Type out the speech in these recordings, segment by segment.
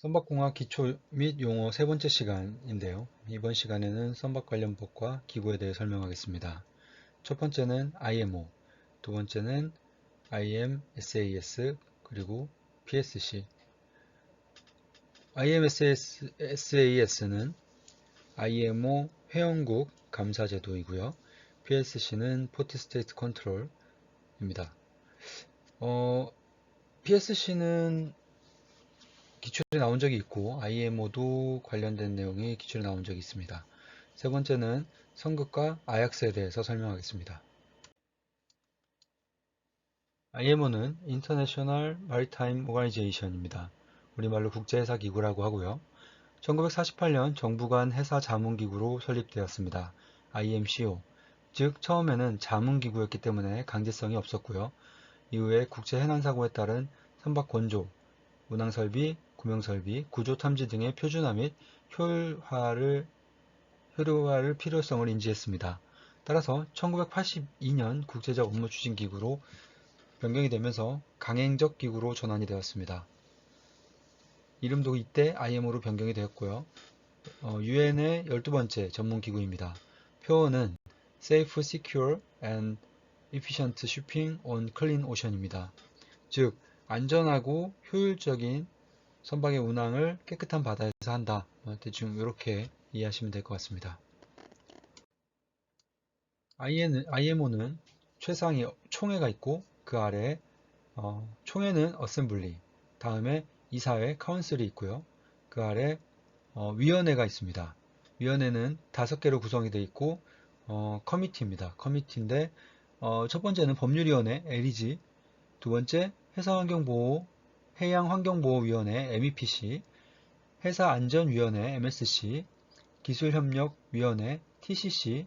선박공학 기초 및 용어 세 번째 시간인데요. 이번 시간에는 선박 관련 법과 기구에 대해 설명하겠습니다. 첫 번째는 IMO, 두 번째는 IM, SAS, 그리고 PSC. IM, SAS는 IMO 회원국 감사 제도이고요. PSC는 포트 스테이트 컨트롤입니다. 어, PSC는 기출에 나온 적이 있고 IMO도 관련된 내용이 기출에 나온 적이 있습니다. 세 번째는 성극과 아약스에 대해서 설명하겠습니다. IMO는 International Maritime Organization입니다. 우리말로 국제해사기구라고 하고요. 1948년 정부 간 해사 자문기구로 설립되었습니다. IMCO, 즉 처음에는 자문기구였기 때문에 강제성이 없었고요. 이후에 국제 해난사고에 따른 선박 건조, 운항설비, 구명설비, 구조탐지 등의 표준화 및 효율화를, 효율화를 필요성을 인지했습니다. 따라서 1982년 국제적 업무 추진 기구로 변경이 되면서 강행적 기구로 전환이 되었습니다. 이름도 이때 IMO로 변경이 되었고요. 유엔의 어, 12번째 전문 기구입니다. 표어는 Safe, Secure and Efficient Shipping on Clean Ocean입니다. 즉, 안전하고 효율적인 선박의 운항을 깨끗한 바다에서 한다. 뭐 대충 이렇게 이해하시면 될 것 같습니다. IMO는 최상위 총회가 있고 그 아래 어, 총회는 어셈블리, 다음에 이사회 카운슬이 있고요. 그 아래 어, 위원회가 있습니다. 위원회는 다섯 개로 구성이 되어 있고 어, 커미티입니다. 커미티인데 어, 첫 번째는 법률위원회 LEG, 두 번째 회사환경보호 해양환경보호위원회 MEPC, 회사안전위원회 MSC, 기술협력위원회 TCC,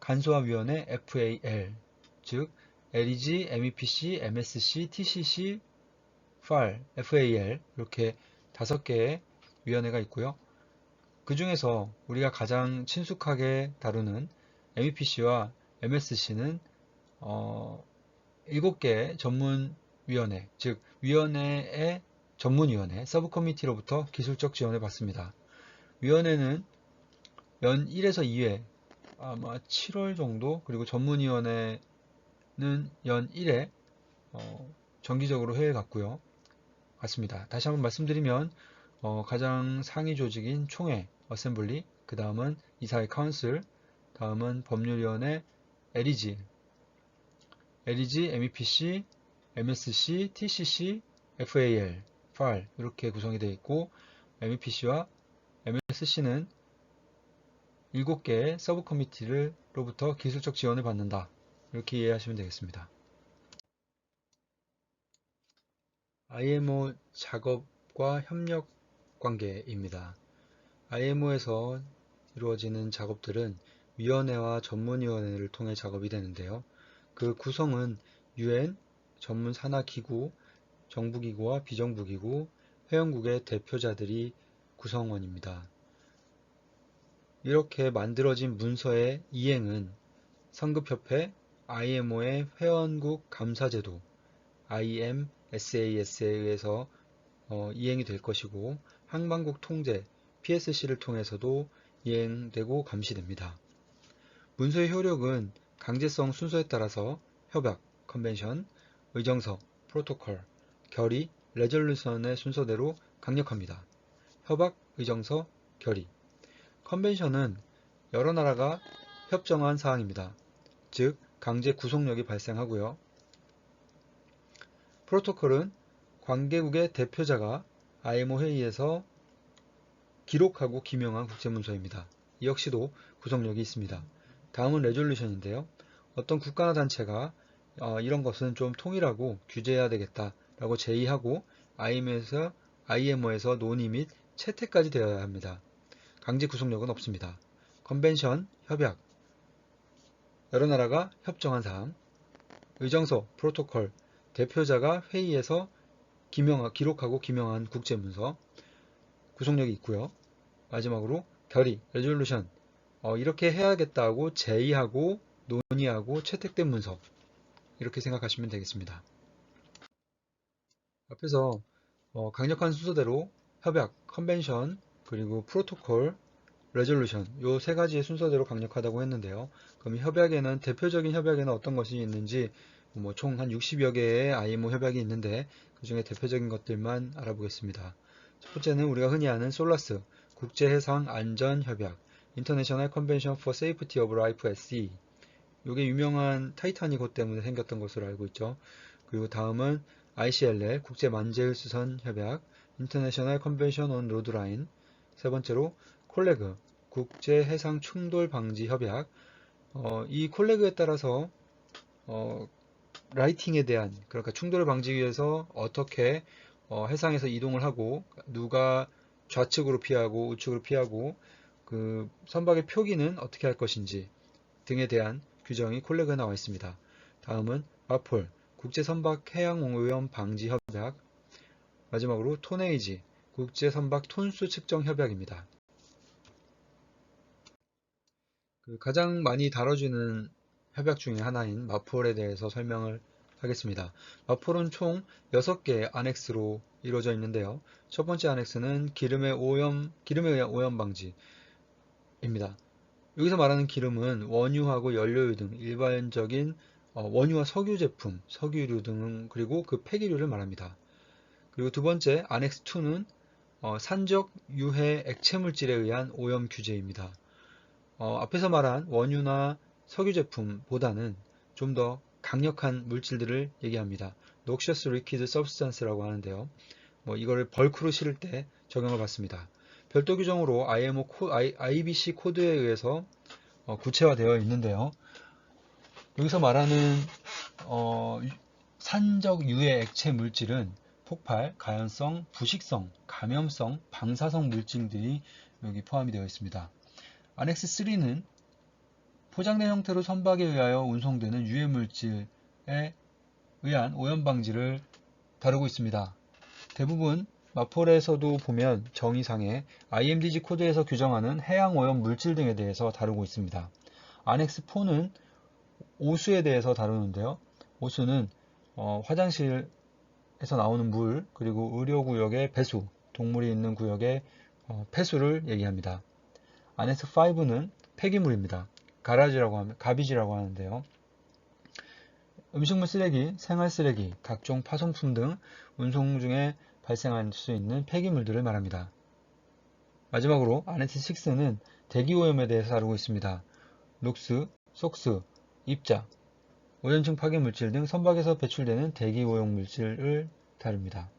간소화위원회 FAL, 즉 LEG, MEPC, MSC, TCC, FAL, FAL 이렇게 다섯 개의 위원회가 있고요. 그 중에서 우리가 가장 친숙하게 다루는 MEPC와 MSC는 어, 7개의 전문위원회, 즉 위원회의 전문위원회, 서브 커미티로부터 기술적 지원을 받습니다. 위원회는 연 1에서 2회, 아마 7월 정도, 그리고 전문위원회는 연 1회 어, 정기적으로 회의 갖고요. 같습니다. 다시 한번 말씀드리면 어, 가장 상위 조직인 총회, 어셈블리, 그 다음은 이사회 카운슬, 다음은 법률위원회, LEG, LEG, MEPC, MSC, TCC, FAL, FAR 이렇게 구성이 되어 있고 MEPC와 MSC는 7개의 서브 커미티를로부터 기술적 지원을 받는다. 이렇게 이해하시면 되겠습니다. IMO 작업과 협력 관계입니다. IMO에서 이루어지는 작업들은 위원회와 전문위원회를 통해 작업이 되는데요. 그 구성은 UN, 전문 산하 기구, 정부기구와 비정부기구, 회원국의 대표자들이 구성원입니다. 이렇게 만들어진 문서의 이행은 성급협회, IMO의 회원국 감사제도, IM, SAS에 의해서 어, 이행이 될 것이고 항만국 통제, PSC를 통해서도 이행되고 감시됩니다. 문서의 효력은 강제성 순서에 따라서 협약, 컨벤션, 의정서, 프로토콜, 결의, 레졸루션의 순서대로 강력합니다. 협약, 의정서, 결의. 컨벤션은 여러 나라가 협정한 사항입니다. 즉, 강제 구속력이 발생하고요. 프로토콜은 관계국의 대표자가 IMO 회의에서 기록하고 기명한 국제문서입니다. 이 역시도 구속력이 있습니다. 다음은 레졸루션인데요. 어떤 국가나 단체가 어, 이런 것은 좀 통일하고 규제해야 되겠다라고 제의하고 IMO에서, IMO에서 논의 및 채택까지 되어야 합니다. 강제 구속력은 없습니다. 컨벤션, 협약, 여러 나라가 협정한 사항, 의정서, 프로토콜, 대표자가 회의에서 기명, 기록하고 기명한 국제문서, 구속력이 있고요. 마지막으로 결의, 레졸루션, 어, 이렇게 해야겠다고 제의하고 논의하고 채택된 문서, 이렇게 생각하시면 되겠습니다. 앞에서 어, 강력한 순서대로 협약, 컨벤션, 그리고 프로토콜, 레졸루션 요 세 가지의 순서대로 강력하다고 했는데요. 그럼 이 협약에는 대표적인 협약에는 어떤 것이 있는지 뭐 총 한 60여 개의 IMO 협약이 있는데 그 중에 대표적인 것들만 알아보겠습니다. 첫 번째는 우리가 흔히 아는 솔라스 국제해상 안전협약 International Convention for Safety of Life Sea 이게 유명한 타이타닉 호 때문에 생겼던 것으로 알고 있죠. 그리고 다음은 ICLL 국제 만재일수선 협약 International Convention on Road Line 세 번째로 콜레그 국제 해상 충돌 방지 협약 어, 이 콜레그에 따라서 어, 라이팅에 대한 그러니까 충돌을 방지하기 위해서 어떻게 어, 해상에서 이동을 하고 누가 좌측으로 피하고 우측으로 피하고 그 선박의 표기는 어떻게 할 것인지 등에 대한 규정이 콜레그에 나와 있습니다. 다음은 마폴 국제선박 해양오염 방지 협약 마지막으로 토네이지 국제선박 톤수 측정 협약입니다. 그 가장 많이 다뤄지는 협약 중에 하나인 마폴에 대해서 설명을 하겠습니다. 마폴은 총 6개의 안엑스로 이루어져 있는데요. 첫 번째 안엑스는 기름의 오염, 기름에 의한 오염 방지입니다. 여기서 말하는 기름은 원유하고 연료유 등 일반적인 어, 원유와 석유 제품, 석유류 등 그리고 그 폐기류를 말합니다. 그리고 두 번째 안엑스 2는 어, 산적 유해 액체 물질에 의한 오염 규제입니다. 어, 앞에서 말한 원유나 석유 제품보다는 좀 더 강력한 물질들을 얘기합니다. Noxious Liquid Substance라고 하는데요. 뭐 이거를 벌크로 실을 때 적용을 받습니다. 별도 규정으로 IMO 코, IBC 코드에 의해서 어, 구체화되어 있는데요. 여기서 말하는 어, 산적 유해 액체 물질은 폭발, 가연성, 부식성, 감염성, 방사성 물질들이 여기 포함이 되어 있습니다. 안엑스 3는 포장된 형태로 선박에 의하여 운송되는 유해 물질에 의한 오염 방지를 다루고 있습니다. 대부분 마폴에서도 보면 정의상에 IMDG 코드에서 규정하는 해양 오염 물질 등에 대해서 다루고 있습니다. 안엑스 4는 오수에 대해서 다루는데요. 오수는 어, 화장실에서 나오는 물 그리고 의료구역의 배수, 동물이 있는 구역의 어, 폐수를 얘기합니다. 안엑스 5는 폐기물입니다. 가라지라고 하면 가비지라고 하는데요. 음식물 쓰레기, 생활 쓰레기, 각종 파손품 등 운송 중에 발생할 수 있는 폐기물들을 말합니다. 마지막으로 아네스 6는 대기오염에 대해서 다루고 있습니다. 녹스, 속스, 입자, 오염층 파괴 물질 등 선박에서 배출되는 대기오염 물질을 다룹니다.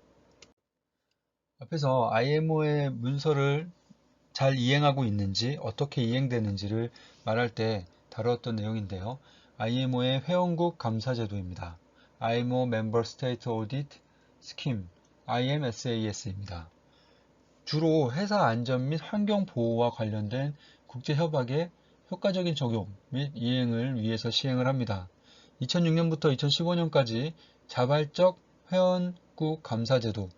앞에서 IMO의 문서를 잘 이행하고 있는지 어떻게 이행되는지를 말할 때 다루었던 내용인데요. IMO의 회원국 감사 제도입니다. IMO Member State Audit Scheme IMSAS입니다. 주로 회사 안전 및 환경 보호와 관련된 국제 협약의 효과적인 적용 및 이행을 위해서 시행을 합니다. 2006년부터 2015년까지 자발적 회원국 감사 제도,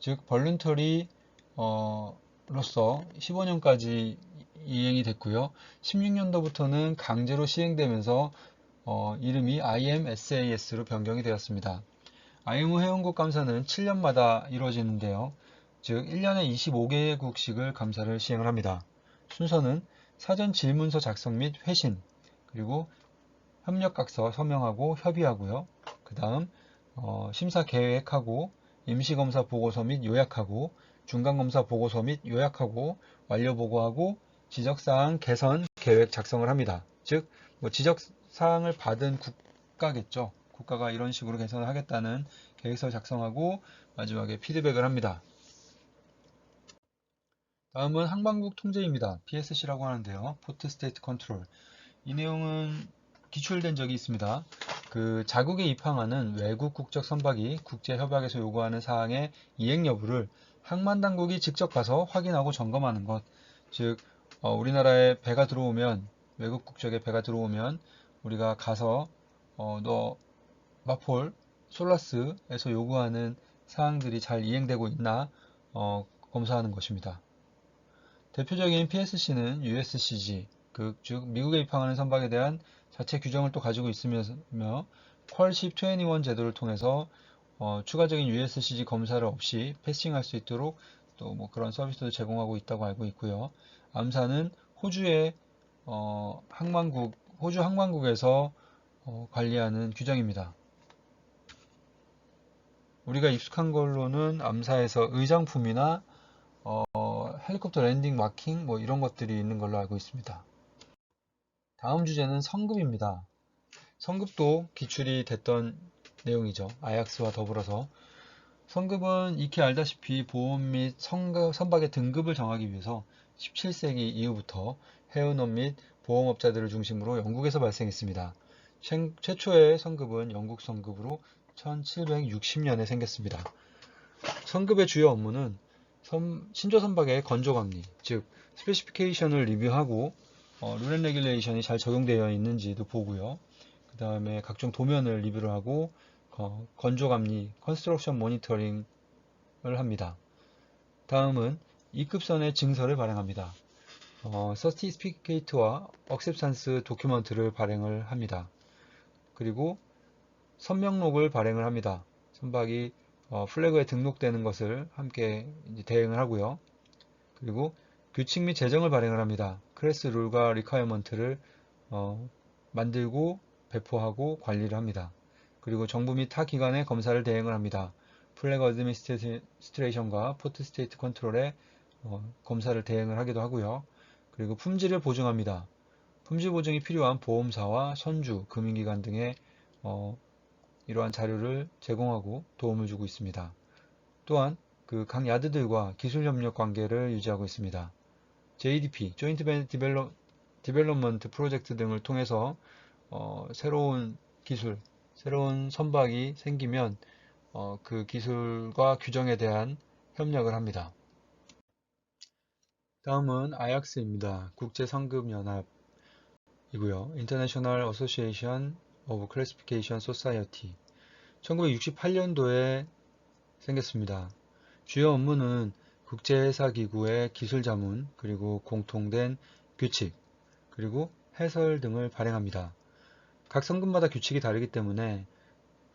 즉 벌룬터리 어, 로서 15년까지 이행이 됐고요. 16년도부터는 강제로 시행되면서 어, 이름이 IMSAS로 변경이 되었습니다. IMO 회원국 감사는 7년마다 이루어지는데요. 즉 1년에 25개국씩을 감사를 시행을 합니다. 순서는 사전 질문서 작성 및 회신, 그리고 협력각서 서명하고 협의하고요. 그 다음 어, 심사 계획하고 임시검사 보고서 및 요약하고 중간검사 보고서 및 요약하고 완료 보고하고 지적사항 개선 계획 작성을 합니다. 즉, 뭐 지적사항을 받은 국가겠죠. 국가가 이런 식으로 개선을 하겠다는 계획서 작성하고 마지막에 피드백을 합니다. 다음은 항방국 통제입니다. PSC라고 하는데요. 포트 스테이트 컨트롤. 이 내용은 기출된 적이 있습니다. 그 자국에 입항하는 외국 국적 선박이 국제협약에서 요구하는 사항의 이행 여부를 항만 당국이 직접 가서 확인하고 점검하는 것. 즉, 어, 우리나라에 배가 들어오면 외국 국적의 배가 들어오면 우리가 가서 어, 너 마폴 솔라스에서 요구하는 사항들이 잘 이행되고 있나 어, 검사하는 것입니다. 대표적인 PSC는 USCG, 그, 즉 미국에 입항하는 선박에 대한 자체 규정을 또 가지고 있으며 퀄십 21 제도를 통해서 어, 추가적인 USCG 검사를 없이 패싱할 수 있도록 또 뭐 그런 서비스도 제공하고 있다고 알고 있고요. 암사는 호주의 어, 항만국, 호주 항만국에서 어, 관리하는 규정입니다. 우리가 익숙한 걸로는 암사에서 의장품이나 어, 헬리콥터 랜딩 마킹 뭐 이런 것들이 있는 걸로 알고 있습니다. 다음 주제는 성급입니다. 성급도 기출이 됐던 내용이죠. 아약스와 더불어서 성급은 익히 알다시피 보험 및 성급, 선박의 등급을 정하기 위해서 17세기 이후부터 해운업 및 보험업자들을 중심으로 영국에서 발생했습니다. 최- 최초의 성급은 영국 성급으로 1760년에 생겼습니다. 성급의 주요 업무는 선- 신조 선박의 건조 관리, 즉 스페시피케이션을 리뷰하고 어, 룰앤 레귤레이션이 잘 적용되어 있는지도 보고요. 그 다음에 각종 도면을 리뷰를 하고 어, 건조 감리, 컨스트럭션 모니터링을 합니다. 다음은 이급선의 증서를 발행합니다. 어, 서티피케이트와 억셉산스 도큐먼트를 발행을 합니다. 그리고 선명록을 발행을 합니다. 선박이 어, 플래그에 등록되는 것을 함께 대행을 하고요. 그리고 규칙 및 제정을 발행을 합니다. 클래스 룰과 리콰이어먼트를 어, 만들고 배포하고 관리를 합니다. 그리고 정부 및 타 기관의 검사를 대행을 합니다. 플래그 어드미니스트레이션과 포트 스테이트 컨트롤의 어, 검사를 대행을 하기도 하고요. 그리고 품질을 보증합니다. 품질 보증이 필요한 보험사와 선주, 금융기관 등의 어, 이러한 자료를 제공하고 도움을 주고 있습니다. 또한 그 각 야드들과 기술 협력 관계를 유지하고 있습니다. JDP, 디벨롭, 디벨롭먼트 프로젝트 등을 통해서 어, 새로운 기술, 새로운 선박이 생기면 어, 그 기술과 규정에 대한 협력을 합니다. 다음은 아약스입니다. 국제성급연합이고요. International Association of Classification Society. 1968년도에 생겼습니다. 주요 업무는 국제회사기구의 기술 자문, 그리고 공통된 규칙, 그리고 해설 등을 발행합니다. 각 성급마다 규칙이 다르기 때문에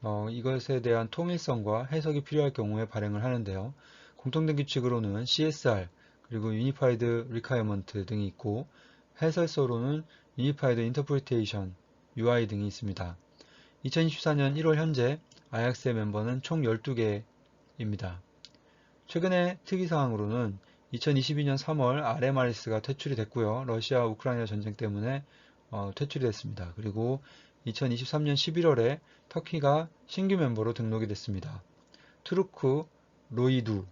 어, 이것에 대한 통일성과 해석이 필요할 경우에 발행을 하는데요. 공통된 규칙으로는 CSR, 그리고 Unified Requirement 등이 있고 해설서로는 Unified Interpretation, UI 등이 있습니다. 2024년 1월 현재 아약스의 멤버는 총 12개입니다. 최근의 특이사항으로는 2022년 3월 RMRS가 퇴출이 됐고요. 러시아 우크라이나 전쟁 때문에 어, 퇴출이 됐습니다. 그리고 2023년 11월에 터키가 신규 멤버로 등록이 됐습니다. 투르크 로이두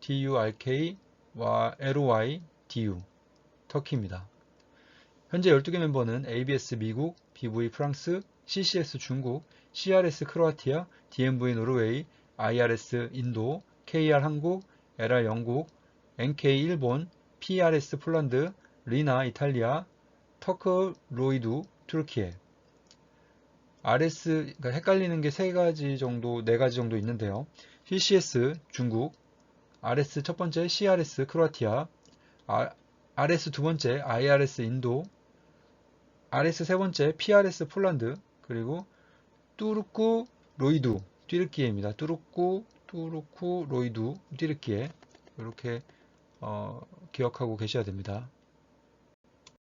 TURK LOY DU 터키입니다. 현재 12개 멤버는 ABS 미국, BV 프랑스, CCS 중국, CRS 크로아티아, DMV 노르웨이, IRS 인도, KR 한국, LR 영국, NK 일본, PRS 폴란드, 리나 이탈리아, 터크 로이두 투르키에 RS 그러니까 헷갈리는 게 세 가지 정도, 네 가지 정도 있는데요. CCS 중국, RS 첫 번째 CRS 크로아티아, RS 두 번째 IRS 인도, RS 세 번째 PRS 폴란드, 그리고 뚜르쿠 로이두 띠르키에입니다. 뚜르쿠 뚜르쿠 로이두 띠르키에 이렇게 어, 기억하고 계셔야 됩니다.